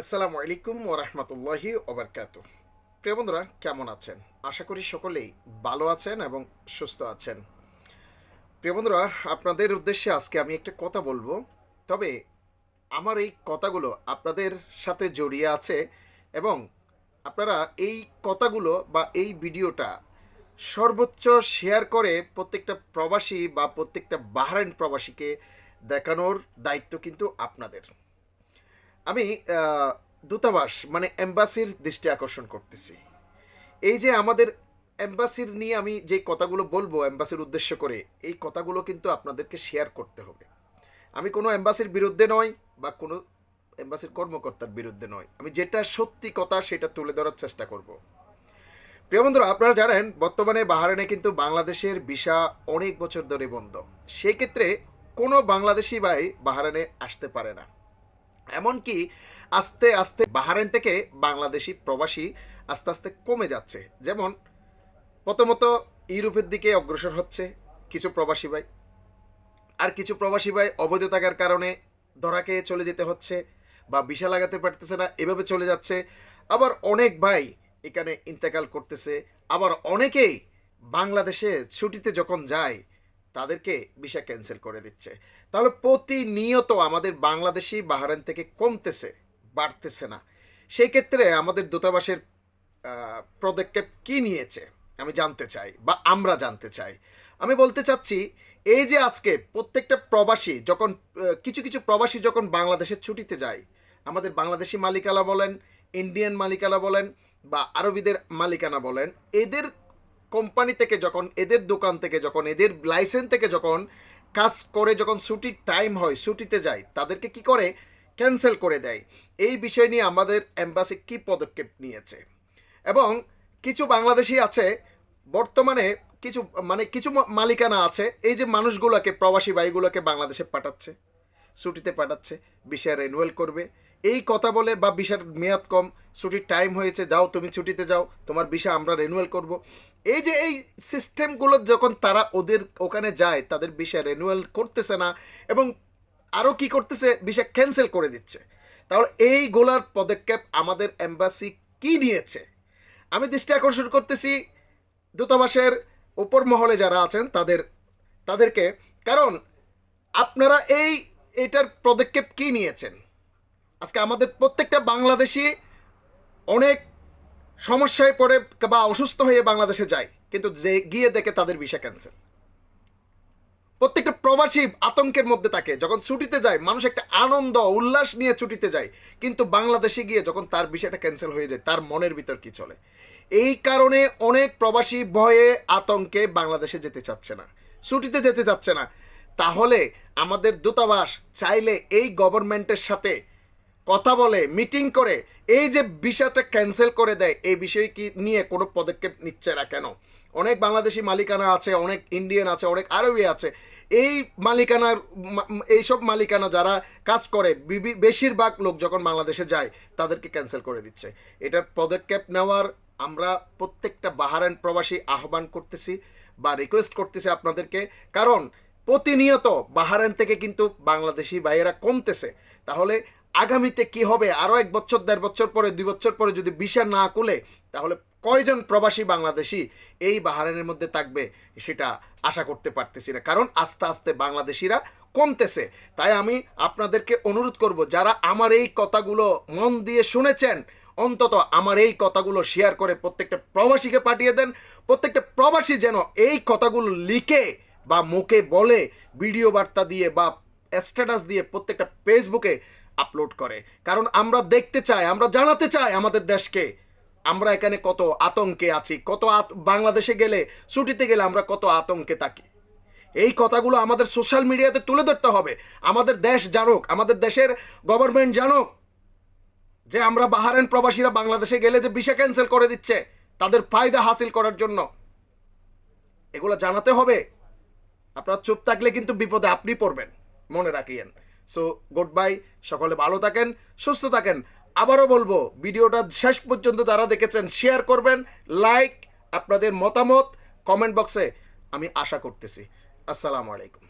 আসসালামু আলাইকুম ওরহমতুল্লাহি ওবরকাত প্রিয় বন্ধুরা, কেমন আছেন? আশা করি সকলেই ভালো আছেন এবং সুস্থ আছেন। প্রিয় বন্ধুরা, আপনাদের উদ্দেশ্যে আজকে আমি একটা কথা বলব। তবে আমার এই কথাগুলো আপনাদের সাথে জড়িয়ে আছে এবং আপনারা এই কথাগুলো বা এই ভিডিওটা সর্বোচ্চ শেয়ার করে প্রত্যেকটা প্রবাসী বা প্রত্যেকটা বাহারাইন প্রবাসীকে দেখানোর দায়িত্ব কিন্তু আপনাদের। আমি দূতাবাস মানে এম্বাসির দৃষ্টি আকর্ষণ করতেছি। এই যে আমাদের এম্বাসির নিয়ে আমি যে কথাগুলো বলব, এম্বাসির উদ্দেশ্য করে, এই কথাগুলো কিন্তু আপনাদেরকে শেয়ার করতে হবে। আমি কোনো এম্বাসির বিরুদ্ধে নয় বা কোনো এম্বাসির কর্মকর্তার বিরুদ্ধে নয় আমি যেটা সত্যি কথা সেটা তুলে ধরার চেষ্টা করব। প্রিয় বন্ধুরা, আপনারা জানেন, বর্তমানে বাহারানে কিন্তু বাংলাদেশের ভিসা অনেক বছর ধরে বন্ধ। সেক্ষেত্রে কোনো বাংলাদেশি ভাই বাহারানে আসতে পারে না। এমনকি আস্তে আস্তে বাহারেন থেকে বাংলাদেশি প্রবাসী আস্তে আস্তে কমে যাচ্ছে। যেমন, প্রথমত ইউরোপের দিকে অগ্রসর হচ্ছে কিছু প্রবাসী ভাই। আর কিছু প্রবাসী ভাই অবৈধ থাকার কারণে ধরা খেয়ে চলে যেতে হচ্ছে বা ভিসা লাগাতে পারতেছে না, এভাবে চলে যাচ্ছে। আবার অনেক ভাই এখানে ইন্তেকাল করতেছে। আবার অনেকেই বাংলাদেশে ছুটিতে যখন যায় তাদেরকে ভিসা ক্যান্সেল করে দিচ্ছে। তাহলে প্রতিনিয়ত আমাদের বাংলাদেশি বাহারান থেকে কমতেছে, বাড়তেছে না। সেই ক্ষেত্রে আমাদের দূতাবাসের পদক্ষেপ কি নিয়েছে, আমি জানতে চাই বা আমরা জানতে চাই। আমি বলতে চাচ্ছি, এই যে আজকে প্রত্যেকটা প্রবাসী যখন কিছু কিছু প্রবাসী যখন বাংলাদেশের ছুটিতে যায়, আমাদের বাংলাদেশি মালিকালা বলেন, ইন্ডিয়ান মালিকালা বলেন বা আরবিদের মালিকানা বলেন, এদের কোম্পানি থেকে যখন, এদের দোকান থেকে যখন, এদের লাইসেন্স থেকে যখন কাজ করে, যখন ছুটির টাইম হয়, ছুটিতে যায়, তাদেরকে কি করে? ক্যান্সেল করে দেয়। এই বিষয় নিয়ে আমাদের এম্বাসি কি পদক্ষেপ নিয়েছে? এবং কিছু বাংলাদেশি আছে, বর্তমানে কিছু মানে কিছু মালিকানা আছে, এই যে মানুষগুলোকে, প্রবাসী ভাইগুলোকে বাংলাদেশে পাঠাচ্ছে, ছুটিতে পাঠাচ্ছে বিশা রেনুয়েল করবে। এই কথা বলে বা বিশার মেয়াদ কম, ছুটির টাইম হয়েছে, যাও তুমি ছুটিতে যাও, তোমার বিশা আমরা রেনুয়েল করব। এই যে এই সিস্টেমগুলো যখন তারা ওদের ওখানে যায়, তাদের বিশা রেনুয়েল করতেছে না এবং আরও কি করতেছে বিশা ক্যান্সেল করে দিচ্ছে। তাহলে এই গোলার পদক্ষেপ আমাদের এম্বাসি কি নিয়েছে? আমি দৃষ্টি আকর্ষণ করতেছি দূতাবাসের উপর মহলে যারা আছেন, তাদের, তাদেরকে। কারণ আপনারা এই, এটার পদক্ষেপ কি নিয়েছেন? আজকে আমাদের প্রত্যেকটা বাংলাদেশি অনেক সমস্যায় পড়ে বা অসুস্থ হয়ে বাংলাদেশে যায়, কিন্তু যে গিয়ে দেখে তাদের ভিসা ক্যান্সেল প্রত্যেকটা প্রবাসী আতঙ্কের মধ্যে থাকে, যখন ছুটিতে যায়, মানুষ একটা আনন্দ, উল্লাস নিয়ে ছুটিতে যায়, কিন্তু বাংলাদেশে গিয়ে যখন তার বিষয়টা ক্যান্সেল হয়ে যায়, তার মনের ভিতর কি চলে? এই কারণে অনেক প্রবাসী ভয়ে, আতঙ্কে বাংলাদেশে যেতে চাচ্ছে না, ছুটিতে যেতে চাচ্ছে না। তাহলে আমাদের দূতাবাস চাইলে এই গভর্নমেন্টের সাথে কথা বলে মিটিং করে, এই যে বিষয়টা ক্যান্সেল করে দেয়, এই বিষয় কি নিয়ে কোনো পদক্ষেপ নিচ্ছে না কেন? অনেক বাংলাদেশি মালিকানা আছে, অনেক ইন্ডিয়ান আছে, অনেক আরবি আছে। এই মালিকানার এইসব মালিকানা যারা কাজ করে বেশিরভাগ লোক যখন বাংলাদেশে যায়, তাদেরকে ক্যান্সেল করে দিচ্ছে। এটার পদক্ষেপ নেওয়ার আমরা প্রত্যেকটা বাহারান প্রবাসী আহ্বান করতেছি বা রিকোয়েস্ট করতেছি আপনাদেরকে। কারণ প্রতিনিয়ত বাহারান থেকে কিন্তু বাংলাদেশি ভাইয়েরা কমতেছে। তাহলে আগামীতে কি হবে? আরও এক বছর, দেড় বছর পরে, দুই বছর পরে যদি ভিসা না কুলে তাহলে কয়জন প্রবাসী বাংলাদেশি এই বাহারানের মধ্যে থাকবে সেটা আশা করতে পারতেছি না। কারণ আস্তে আস্তে বাংলাদেশিরা কমতেছে। তাই আমি আপনাদেরকে অনুরোধ করব, যারা আমার এই কথাগুলো মন দিয়ে শুনেছেন, অন্তত আমার এই কথাগুলো শেয়ার করে প্রত্যেকটা প্রবাসীকে পাঠিয়ে দেন। প্রত্যেকটা প্রবাসী যেন এই কথাগুলো লিখে বা মুখে বলে, ভিডিও বার্তা দিয়ে বা স্ট্যাটাস দিয়ে প্রত্যেকটা ফেসবুকে আপলোড করে। কারণ আমরা দেখতে চাই, আমরা জানাতে চাই আমাদের দেশকে। আমরা এখানে কত আতঙ্কে আছি, কত বাংলাদেশে গেলে, ছুটিতে গেলে আমরা কত আতঙ্কে থাকি। এই কথাগুলো আমাদের সোশ্যাল মিডিয়াতে তুলে ধরতে হবে। আমাদের দেশ জানুক, আমাদের দেশের গভর্নমেন্ট জানুক। যে আমরা বাহারেন প্রবাসীরা বাংলাদেশে গেলে যে ভিসা ক্যান্সেল করে দিচ্ছে, তাদের ফায়দা হাসিল করার জন্য। এগুলো জানাতে হবে। আপনারা চুপ থাকলে কিন্তু বিপদে আপনি পড়বেন, মনে রাখিয়েন। সো গুড বাই সকলে ভালো থাকেন, সুস্থ থাকেন। আবারও বলব, ভিডিওটা শেষ পর্যন্ত যারা দেখেছেন শেয়ার করবেন লাইক আপনাদের মতামত কমেন্ট বক্সে আমি আশা করতেছি। আসসালামু আলাইকুম।